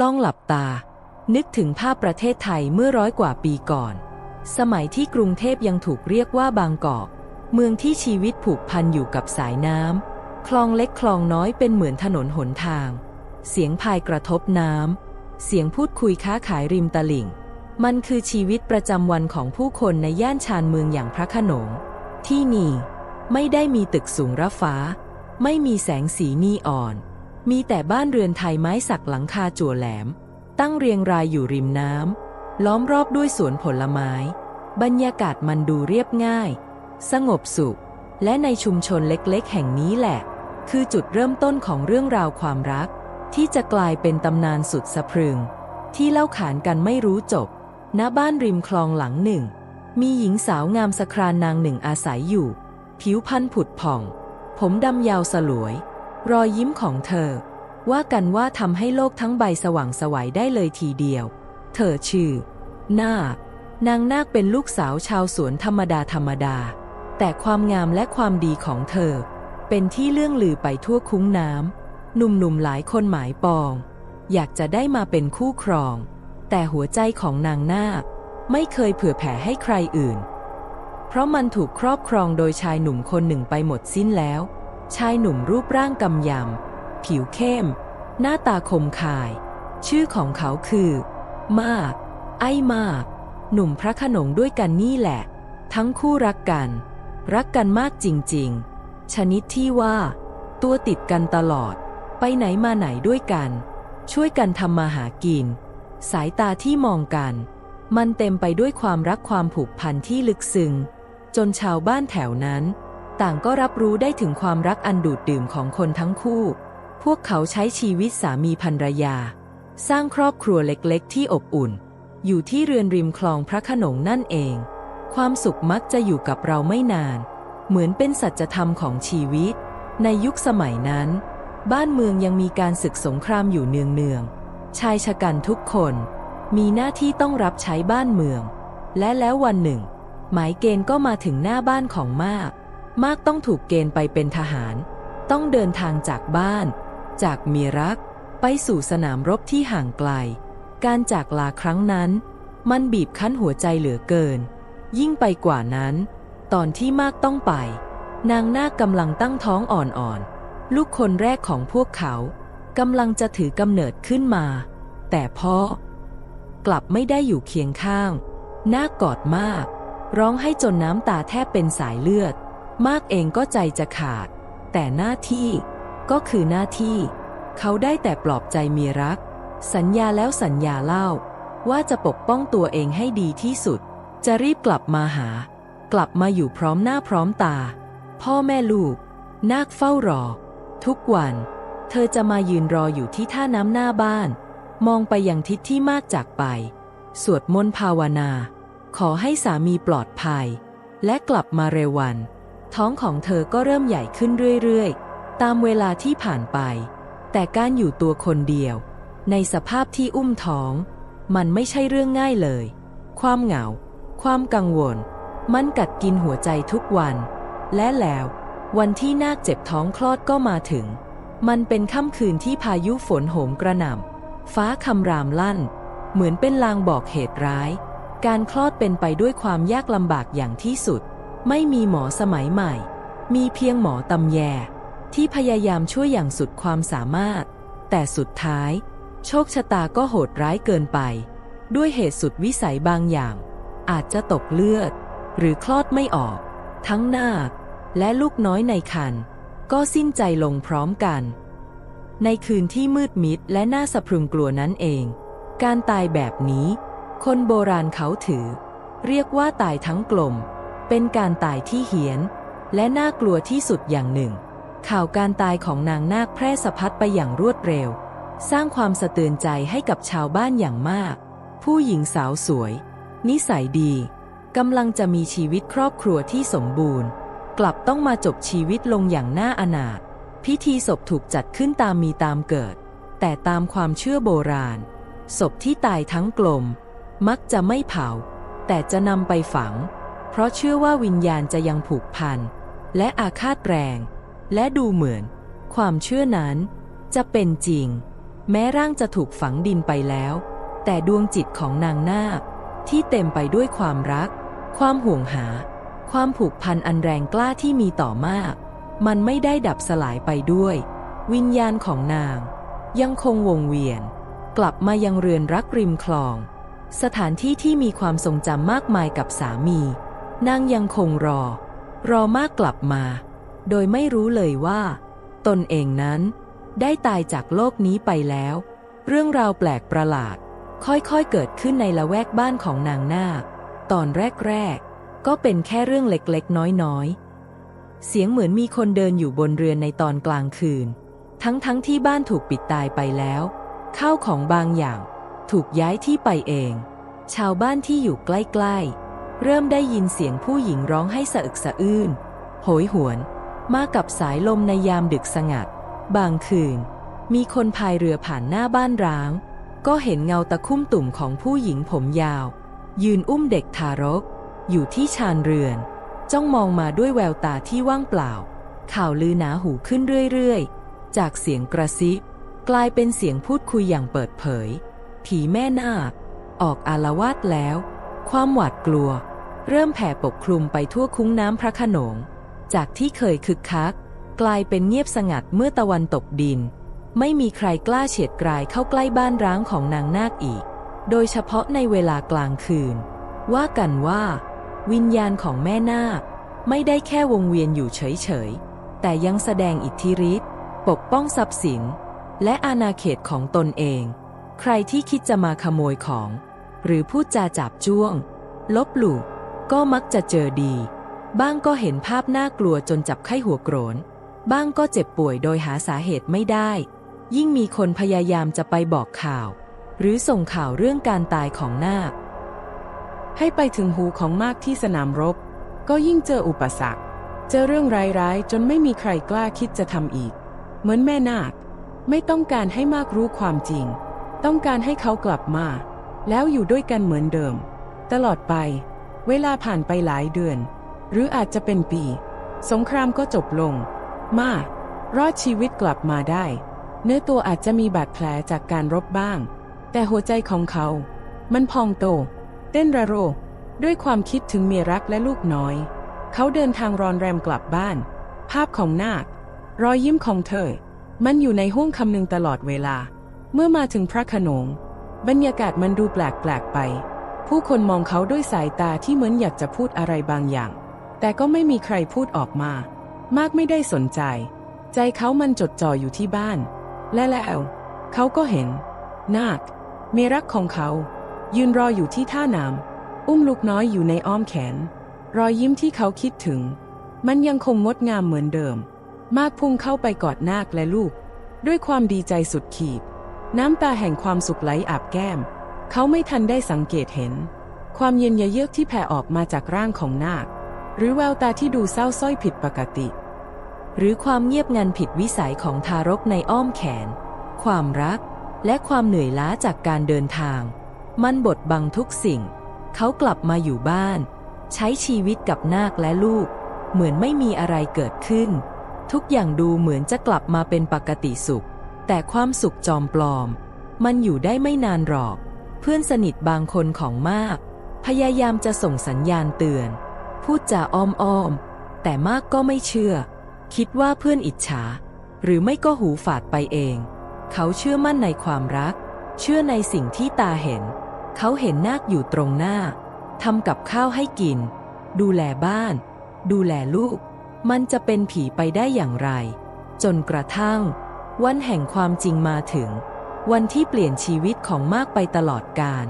ลองหลับตา นึกถึงภาพประเทศไทยเมื่อร้อยกว่าปีก่อน สมัยที่กรุงเทพยังถูกเรียกว่าบางกอก เมืองที่ชีวิตผูกพันอยู่กับสายน้ำ คลองเล็กคลองน้อยเป็นเหมือนถนนหนทาง เสียงพายกระทบน้ำ เสียงพูดคุยค้าขายริมตลิ่ง มันคือชีวิตประจำวันของผู้คนในย่านชานเมืองอย่างพระขนง ที่นี่ ไม่ได้มีตึกสูงระฟ้า ไม่มีแสงสีนีออน มีแต่บ้านเรือนไทยไม้สักหลังคาจั่วแหลม ตั้งเรียงรายอยู่ริมน้ำล้อมรอบด้วยสวนผลไม้ บรรยากาศมันดูเรียบง่าย สงบสุข และในชุมชนเล็กๆ แห่งนี้แหละ คือจุดเริ่มต้นของเรื่องราวความรัก ที่จะกลายเป็นตำนานสุดสะพรึง ที่เล่าขานกันไม่รู้จบ ณบ้านริมคลองหลังหนึ่ง มีหญิงสาวงามสครานนางหนึ่งอาศัยอยู่ ผิวพรรณผุดผ่อง ผมดำยาวสลวย รอยยิ้มของเธอ ว่ากันว่าทำให้โลกทั้งใบสว่างไสวัยได้เลยทีเดียว เธอชื่อ นาคนางนาคเป็นลูกสาวชาวสวนธรรมดาธรรมดา แต่ความงามและความดีของเธอ เป็นที่เลื่องลือไปทั่วคุ้งน้ำหนุ่มๆหลายคนหมายปอง อยากจะได้มาเป็นคู่ครอง แต่หัวใจของนางนาคไม่เคยเผื่อแผ่ให้ใครอื่น เพราะมันถูกครอบครองโดยชายหนุ่มคนหนึ่งไปหมดสิ้นแล้ว ชายหนุ่มรูปร่างกำยำ ผิวเข้ม หน้าตาคมคาย ชื่อของเขาคือ มาก ไอ้มาก หนุ่มพระขนงด้วยกันนี่แหละ ทั้งคู่รักกัน รักกันมากจริงๆ ชนิดที่ว่า ตัวติดกันตลอด ไปไหนมาไหนด้วยกัน ช่วยกันทำมาหากิน สายตาที่มองกัน มันเต็มไปด้วยความรักความผูกพันที่ลึกซึ้งจนชาวบ้านแถวนั้น ต่างก็รับรู้ได้ถึงความรักอันดูดดื่มของคนทั้งคู่ พวกเขาใช้ชีวิตสามีภรรยา สร้างครอบครัวเล็กๆ ที่อบอุ่น อยู่ที่เรือนริมคลองพระขนงนั่นเอง ความสุขมักจะอยู่กับเราไม่นาน เหมือนเป็นสัจธรรมของชีวิต ในยุคสมัยนั้น บ้านเมืองยังมีการศึกสงครามอยู่เนืองๆ ชายชะกันทุกคน มีหน้าที่ต้องรับใช้บ้านเมือง และแล้ววันหนึ่ง หมายเกณฑ์ก็มาถึงหน้าบ้านของมาก มากต้องถูกเกณฑ์ไปเป็นทหาร ต้องเดินทางจากบ้าน จากมีรัก ไปสู่สนามรบที่ห่างไกล การจากลาครั้งนั้น มันบีบคั้นหัวใจเหลือเกิน ยิ่งไปกว่านั้น ตอนที่มากต้องไป นางนาคกำลังตั้งท้องอ่อนๆ ลูกคนแรกของพวกเขากำลังจะถือกำเนิดขึ้นมา แต่พ่อกลับไม่ได้อยู่เคียงข้างนาคกอดมาก ร้องให้จนน้ำตาแทบเป็นสายเลือด มากเองก็ใจจะขาด แต่หน้าที่ก็คือหน้าที่ เขาได้แต่ปลอบใจเมียรัก สัญญาแล้วสัญญาเล่า ว่าจะปกป้องตัวเองให้ดีที่สุด จะรีบกลับมาหา กลับมาอยู่พร้อมหน้าพร้อมตา พ่อแม่ลูก นาคเฝ้ารอ ทุกวัน เธอจะมายืนรออยู่ที่ท่าน้ำหน้าบ้าน มองไปยังทิศที่มากจากไป สวดมนต์ภาวนา ขอให้สามีปลอดภัย และกลับมาเร็ววัน ท้องของเธอก็เริ่มใหญ่ขึ้นเรื่อยๆ ตามเวลาที่ผ่านไป แต่การอยู่ตัวคนเดียว ในสภาพที่อุ้มท้อง มันไม่ใช่เรื่องง่ายเลย ความเหงา ความกังวล มันกัดกินหัวใจทุกวัน และแล้ววันที่นาคเจ็บท้องคลอดก็มาถึง มันเป็นค่ำคืนที่พายุฝนโหมกระหน่ำ ฟ้าคำรามลั่น เหมือนเป็นลางบอกเหตุร้าย การคลอดเป็นไปด้วยความยากลำบากอย่างที่สุด ไม่มีหมอสมัยใหม่ มีเพียงหมอตำแย ที่พยายามช่วยอย่างสุดความสามารถ แต่สุดท้าย โชคชะตาก็โหดร้ายเกินไป ด้วยเหตุสุดวิสัยบางอย่าง อาจจะตกเลือด หรือคลอดไม่ออก ทั้งนาคและลูกน้อยในคัน ก็สิ้นใจลงพร้อมกัน ในคืนที่มืดมิดและน่าสะพรึงกลัวนั้นเอง การตายแบบนี้ คนโบราณเขาถือ เรียกว่าตายทั้งกลม เป็นการตายที่เหียน และน่ากลัวที่สุดอย่างหนึ่ง ข่าวการตายของนางนาคแพร่สะพัดไปอย่างรวดเร็ว สร้างความสะเตือนใจให้กับชาวบ้านอย่างมาก ผู้หญิงสาวสวย นิสัยดีกำลังจะมีชีวิตครอบครัวที่สมบูรณ์ กลับต้องมาจบชีวิตลงอย่างน่าอนาถพิธีศพถูกจัดขึ้นตามมีตามเกิด แต่ตามความเชื่อโบราณ ศพที่ตายทั้งกลม มักจะไม่เผา แต่จะนำไปฝัง เพราะเชื่อว่าวิญญาณจะยังผูกพัน และอาฆาตแรง และดูเหมือน ความเชื่อนั้น จะเป็นจริง แม้ร่างจะถูกฝังดินไปแล้ว แต่ดวงจิตของนางนาคที่เต็มไปด้วยความรัก ความห่วงหา ความผูกพันอันแรงกล้าที่มีต่อมาก มันไม่ได้ดับสลายไปด้วย วิญญาณของนาง ยังคงวงเวียน กลับมายังเรือนรักริมคลอง สถานที่ที่มีความทรงจำมากมายกับสามี นางยังคงรอ รอมากกลับมา โดยไม่รู้เลยว่า ตนเองนั้นได้ตายจากโลกนี้ไปแล้ว เรื่องราวแปลกประหลาด ค่อยๆเกิดขึ้นในละแวกบ้านของนางนาคตอนแรกๆ ก็เป็นแค่เรื่องเล็กๆ น้อยๆ เสียงเหมือนมีคนเดินอยู่บนเรือนในตอนกลางคืน ทั้งๆทที่บ้านถูกปิดตายไปแล้ว ข้าวของบางอย่าง ถูกย้ายที่ไปเอง ชาวบ้านที่อยู่ใกล้ๆ เริ่มได้ยินเสียงผู้หญิงร้องให้สะอึกสะอื้น โหยหวน มากับสายลมในยามดึกสงัด บางคืน มีคนพายเรือผ่านหน้าบ้านร้าง ก็เห็นเงาตะคุ่มตุ่มของผู้หญิงผมยาว ยืนอุ้มเด็กทารก อยู่ที่ชานเรือน จ้องมองมาด้วยแววตาที่ว่างเปล่า ข่าวลือหนาหูขึ้นเรื่อยๆ จากเสียงกระซิบกลายเป็นเสียงพูดคุยอย่างเปิดเผย ผีแม่นาคออกอารวาสแล้ว ความหวาดกลัว เริ่มแผ่ปกคลุมไปทั่วคุ้งน้ำพระขนง จากที่เคยคึกคัก กลายเป็นเงียบสงัดเมื่อตะวันตกดิน ไม่มีใครกล้าเฉียดกรายเข้าใกล้บ้านร้างของนางนาคอีก โดยเฉพาะในเวลากลางคืน ว่ากันว่า วิญญาณของแม่นาคไม่ได้แค่วงเวียนอยู่เฉยๆ แต่ยังแสดงอิทธิฤทธิ์ปกป้องทรัพย์สิน และอาณาเขตของตนเอง ใครที่คิดจะมาขโมยของ หรือพูดจาจับจ้วง ลบหลู่ก็มักจะเจอดี บ้างก็เห็นภาพน่ากลัวจนจับไข้หัวโกรน บ้างก็เจ็บป่วยโดยหาสาเหตุไม่ได้ ยิ่งมีคนพยายามจะไปบอกข่าว หรือส่งข่าวเรื่องการตายของนาค ให้ไปถึงหูของมากที่สนามรบ ก็ยิ่งเจออุปสรรค เจอเรื่องร้ายๆ จนไม่มีใครกล้าคิดจะทำอีก เหมือนแม่นาค ไม่ต้องการให้มากรู้ความจริง ต้องการให้เขากลับมา แล้วอยู่ด้วยกันเหมือนเดิม ตลอดไป เวลาผ่านไปหลายเดือน หรืออาจจะเป็นปี สงครามก็จบลง มารอดชีวิตกลับมาได้ เนื้อตัวอาจจะมีบาดแผลจากการรบบ้าง แต่หัวใจของเขา มันพองโต เต้นระโรด้วยความคิดถึงเมียรักและลูกน้อย เขาเดินทางรอนแรมกลับบ้าน ภาพของนาค รอยยิ้มของเธอ มันอยู่ในห้วงคำนึงตลอดเวลา เมื่อมาถึงพระขนง บรรยากาศมันดูแปลกๆไป ผู้คนมองเขาด้วยสายตาที่เหมือนอยากจะพูดอะไรบางอย่าง แต่ก็ไม่มีใครพูดออกมา มากไม่ได้สนใจ ใจเขามันจดจ่ออยู่ที่บ้าน และแล้วเขาก็เห็น นาค เมียรักของเขา ยืนรออยู่ที่ท่าน้ำอุ้มลูกน้อยอยู่ในอ้อมแขน รอยยิ้มที่เขาคิดถึง มันยังคงงดงามเหมือนเดิม มากพุ่งเข้าไปกอดนาคและลูก ด้วยความดีใจสุดขีด น้ำตาแห่งความสุขไหลอาบแก้ม เขาไม่ทันได้สังเกตเห็น ความเย็นยะเยือกที่แผ่ออกมาจากร่างของนาค หรือแววตาที่ดูเศร้าส้อยผิดปกติ หรือความเงียบงันผิดวิสัยของทารกในอ้อมแขน ความรักและความเหนื่อยล้าจากการเดินทาง มันบดบังทุกสิ่ง เขากลับมาอยู่บ้าน ใช้ชีวิตกับนาคและลูก เหมือนไม่มีอะไรเกิดขึ้น ทุกอย่างดูเหมือนจะกลับมาเป็นปกติสุข แต่ความสุขจอมปลอม มันอยู่ได้ไม่นานหรอก เพื่อนสนิทบางคนของมาก พยายามจะส่งสัญญาณเตือน พูดจาอ้อมๆ แต่มากก็ไม่เชื่อ คิดว่าเพื่อนอิจฉา หรือไม่ก็หูฝาดไปเอง เขาเชื่อมั่นในความรัก เชื่อในสิ่งที่ตาเห็น เขาเห็นนาคอยู่ตรงหน้าทำกับข้าวให้กิน ดูแลบ้าน ดูแลลูก มันจะเป็นผีไปได้อย่างไร จนกระทั่ง วันแห่งความจริงมาถึง วันที่เปลี่ยนชีวิตของมากไปตลอดกาล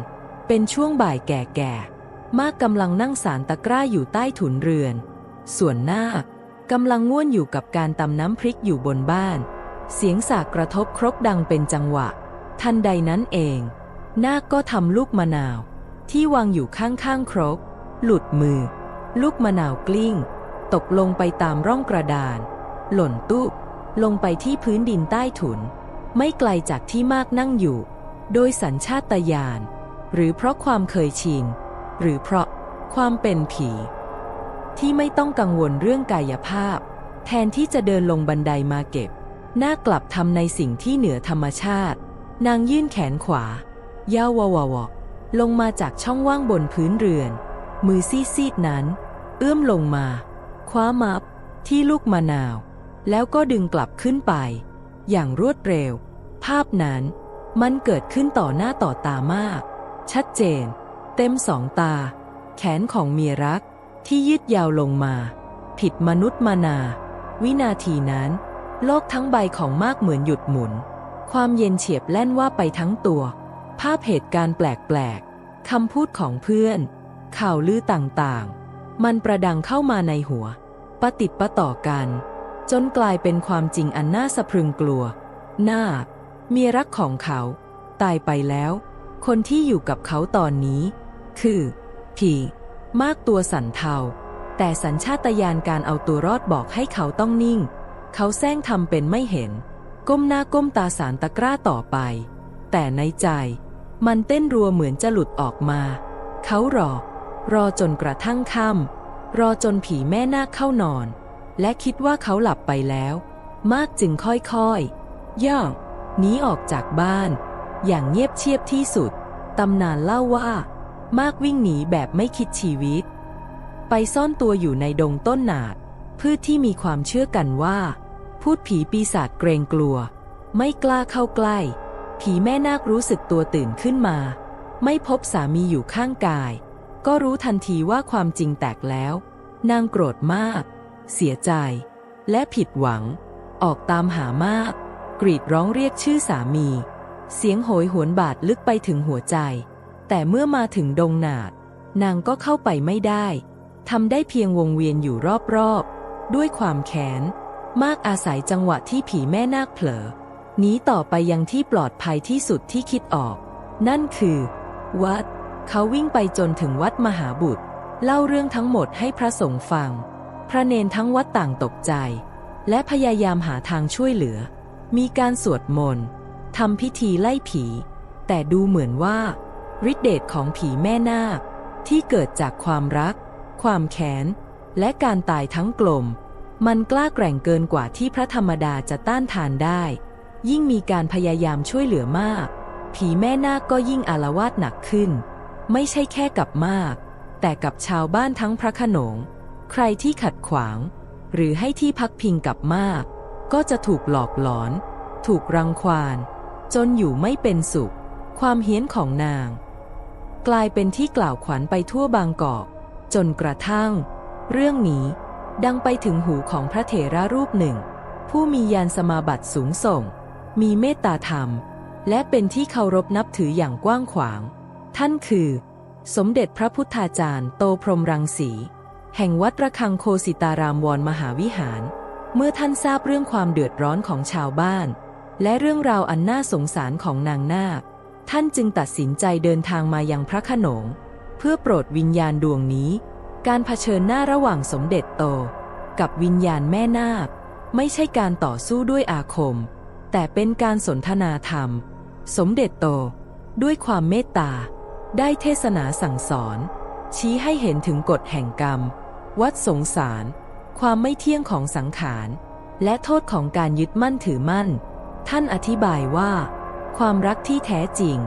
เป็นช่วงบ่ายแก่ๆ มากกำลังนั่งสารตะกร้าอยู่ใต้ถุนเรือน ส่วนหน้ากำลังง่วนอยู่กับการตำน้ำพริกอยู่บนบ้าน เสียงสากกระทบครกดังเป็นจังหวะ ทันใดนั้นเอง นาคก็ทำลูกมะนาว ที่วางอยู่ข้างๆครก หลุดมือ ลูกมะนาวกลิ้ง ตกลงไปตามร่องกระดาน หล่นตุ๊บ ลงไปที่พื้นดินใต้ถุน ไม่ไกลจากที่มากนั่งอยู่ โดยสัญชาตญาณหรือเพราะความเคยชินหรือเพราะความเป็นผี ที่ไม่ต้องกังวลเรื่องกายภาพ แทนที่จะเดินลงบันไดมาเก็บหน้ากลับทำในสิ่งที่เหนือธรรมชาติ นางยื่นแขนขวาย่าววาวลงมาจากช่องว่างบนพื้นเรือน มือซีดๆนั้น เอื้อมลงมา คว้ามับที่ลูกมะนาว แล้วก็ดึงกลับขึ้นไป อย่างรวดเร็ว ภาพนั้นมันเกิดขึ้นต่อหน้าต่อตามาก ชัดเจน เต็มสองตา แขนของเมียรักที่ยืดยาวลงมา ผิดมนุษย์มานา วินาทีนั้น โลกทั้งใบของมากเหมือนหยุดหมุน ความเย็นเฉียบแล่นว่าไปทั้งตัว ภาพเหตุการณ์แปลกๆคำพูดของเพื่อน ข่าวลือต่างๆ มันประดังเข้ามาในหัวปะติดปะต่อกัน จนกลายเป็นความจริงอันน่าสะพรึงกลัว นาคเมียรักของเขา ตายไปแล้ว คนที่อยู่กับเขาตอนนี้ คือ ผีมากตัวสันเทา แต่สัญชาตญาณการเอาตัวรอดบอกให้เขาต้องนิ่ง เขาแซงทำเป็นไม่เห็น ก้มหน้าก้มตาสารตะกร้าต่อไป แต่ในใจ มันเต้นรัวเหมือนจะหลุดออกมา เขารอ รอจนกระทั่งค่ำรอจนผีแม่นาคเข้านอน และคิดว่าเขาหลับไปแล้ว มากจึงค่อยๆ ย่องหนีออกจากบ้าน อย่างเงียบเชียบที่สุด ตำนานเล่าว่า มากวิ่งหนีแบบไม่คิดชีวิต ไปซ่อนตัวอยู่ในดงต้นหนาด พืชที่มีความเชื่อกันว่า พูดผีปีศาจเกรงกลัว ไม่กล้าเข้าใกล้ ผีแม่นาครู้สึกตัวตื่นขึ้นมา ไม่พบสามีอยู่ข้างกาย ก็รู้ทันทีว่าความจริงแตกแล้ว นางโกรธมาก เสียใจ และผิดหวัง ออกตามหามาก กรีดร้องเรียกชื่อสามี เสียงโหยหวนบาดลึกไปถึงหัวใจ แต่เมื่อมาถึงดงนาด นางก็เข้าไปไม่ได้ทำได้เพียงวงเวียนอยู่รอบๆ ด้วยความแค้น มากอาศัยจังหวะที่ผีแม่นาคเผลอหนีต่อไปยังที่ปลอดภัยที่สุดที่คิดออก นั่นคือ วัด เขาวิ่งไปจนถึงวัดมหาบุตร เล่าเรื่องทั้งหมดให้พระสงฆ์ฟัง ระเนนทั้งวัดต่างตกใจ และพยายามหาทางช่วยเหลือ มีการสวดมนต์ทำพิธีไล่ผี แต่ดูเหมือนว่าฤทธิเดชของผีแม่นาคที่เกิดจากความรัก ความแค้น และการตายทั้งกลม มันกล้าแกร่งเกินกว่าที่พระธรรมดาจะต้านทานได้ ยิ่งมีการพยายามช่วยเหลือมาก ผีแม่นาคก็ยิ่งอาละวาดหนักขึ้น ไม่ใช่แค่กับมาก แต่กับชาวบ้านทั้งพระขนง ใครที่ขัดขวาง หรือให้ที่พักพิงกับมาก ก็จะถูกหลอกหลอน ถูกรังควานจนอยู่ไม่เป็นสุข ความเฮี้ยนของนาง กลายเป็นที่กล่าวขวัญไปทั่วบางกอก จนกระทั่ง เรื่องนี้ดังไปถึงหูของพระเถระรูปหนึ่ง ผู้มียานสมาบัติสูงส่ง มีเมตตาธรรม และเป็นที่เคารพนับถืออย่างกว้างขวาง ท่านคือ สมเด็จพระพุทธาจารย์โตพรหมรังสี แห่งวัดระฆังโคสิตารามวรมหาวิหาร เมื่อท่านทราบเรื่องความเดือดร้อนของชาวบ้าน และเรื่องราวอันน่าสงสารของนางนาค ท่านจึงตัดสินใจเดินทางมายังพระโขนง เพื่อโปรดวิญญาณดวงนี้ การเผชิญหน้าระหว่างสมเด็จโต กับวิญญาณแม่นาค ไม่ใช่การต่อสู้ด้วยอาคม แต่เป็นการสนทนาธรรม สมเด็จโต ด้วยความเมตตา ได้เทศนาสั่งสอน ชี้ให้เห็นถึงกฎแห่งกรรม วัดสงสาร ความไม่เที่ยงของสังขาร และโทษของการยึดมั่นถือมั่น ท่านอธิบายว่า ความรักที่แท้จริง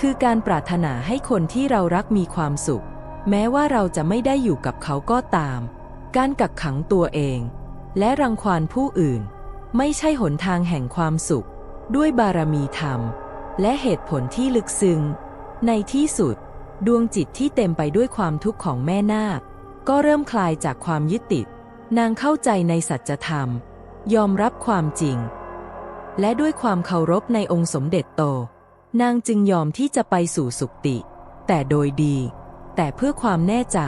คือการปรารถนาให้คนที่เรารักมีความสุข แม้ว่าเราจะไม่ได้อยู่กับเขาก็ตาม การกักขังตัวเอง และรังควานผู้อื่น ไม่ใช่หนทางแห่งความสุข ด้วยบารมีธรรม และเหตุผลที่ลึกซึ้งในที่สุด ดวงจิตที่เต็มไปด้วยความทุกข์ของแม่นาค ก็เริ่มคลายจากความยึดติด นางเข้าใจในสัจธรรม ยอมรับความจริง และด้วยความเคารพในองค์สมเด็จโต นางจึงยอมที่จะไปสู่สุคติ แต่โดยดี แต่เพื่อความแน่ใจ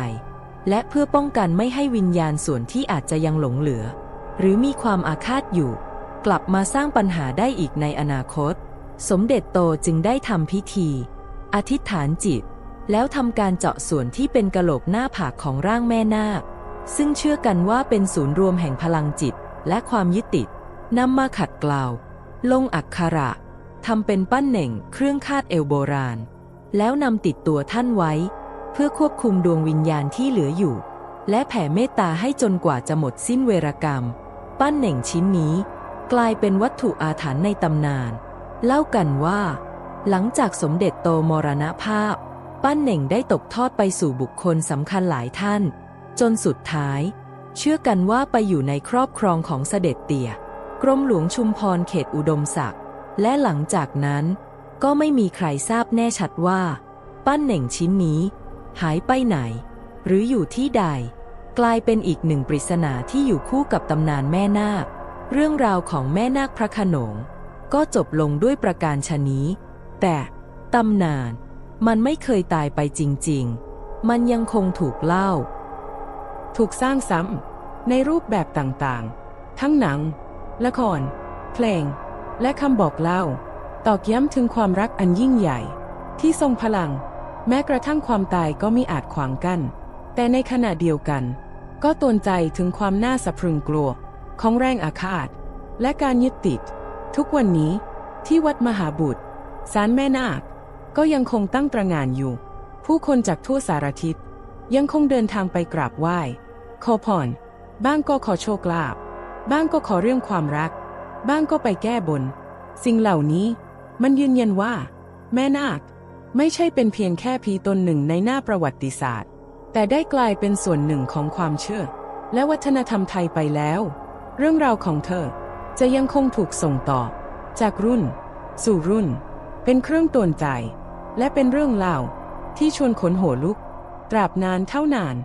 และเพื่อป้องกันไม่ให้วิญญาณส่วนที่อาจจะยังหลงเหลือ หรือมีความอาฆาตอยู่ กลับมาสร้างปัญหาได้อีกในอนาคต สมเด็จโตจึงได้ทำพิธี อธิษฐานจิต แล้วทำการเจาะส่วนที่เป็นกะโหลกหน้าผากของร่างแม่นาค ซึ่งเชื่อกันว่าเป็นศูนย์รวมแห่งพลังจิตและความยึดติดนำมาขัดเกลาลงอักขระทำเป็นปั้นเหน่งเครื่องคาดเอวโบราณ แล้วนำติดตัวท่านไว้ เพื่อควบคุมดวงวิญญาณที่เหลืออยู่ และแผ่เมตตาให้จนกว่าจะหมดสิ้นเวรกรรม ปั้นเหน่งชิ้นนี้ กลายเป็นวัตถุอาถรรพ์ในตำนาน เล่ากันว่า หลังจากสมเด็จโตมรณภาพ ปั้นเหน่งได้ตกทอดไปสู่บุคคลสำคัญหลายท่าน จนสุดท้าย เชื่อกันว่าไปอยู่ในครอบครองของเสด็จเตี่ย กรมหลวงชุมพรเขตอุดมศักดิ์และหลังจากนั้น ก็ไม่มีใครทราบแน่ชัดว่า ปั้นเหน่งชิ้นนี้ หายไปไหน หรืออยู่ที่ใด กลายเป็นอีกหนึ่งปริศนาที่อยู่คู่กับตำนานแม่นาค เรื่องราวของแม่นาคพระขนง ก็จบลงด้วยประการชนี้ แต่ตำนาน มันไม่เคยตายไปจริง ๆ มันยังคงถูกเล่า ถูกสร้างซ้ำในรูปแบบต่างๆ ทั้งหนัง ละคร เพลง และคำบอกเล่า ตอกย้ำถึงความรักอันยิ่งใหญ่ ที่ทรงพลัง แม้กระทั่งความตายก็ไม่อาจขวางกัน้น แต่ในขณะเดียวกัน ก็ตนใจถึงความน่าสะพรึงกลัว ของแรงอาฆาต และการยึดติด ทุกวันนี้ที่วัดมหาบุตรศาลแม่นาค ก็ยังคงตั้งตระหง่านอยู่ ผู้คนจากทั่วสารทิศยังคงเดินทางไปกราบไหว้ ขอพรบ้างก็ขอโชคลาภบ้างก็ขอเรื่องความรัก บ้างก็ไปแก้บน สิ่งเหล่านี้มันยืนยันว่า แม่นาคไม่ใช่เป็นเพียงแค่ผีตนหนึ่งในหน้าประวัติศาสตร์ แต่ได้กลายเป็นส่วนหนึ่งของความเชื่อ และวัฒนธรรมไทยไปแล้ว เรื่องราวของเธอจะยังคงถูกส่งต่อ จากรุ่น สู่รุ่น เป็นเครื่องตวนใจ และเป็นเรื่องเล่าที่ชวนขนหัวลุก ตราบนานเท่านาน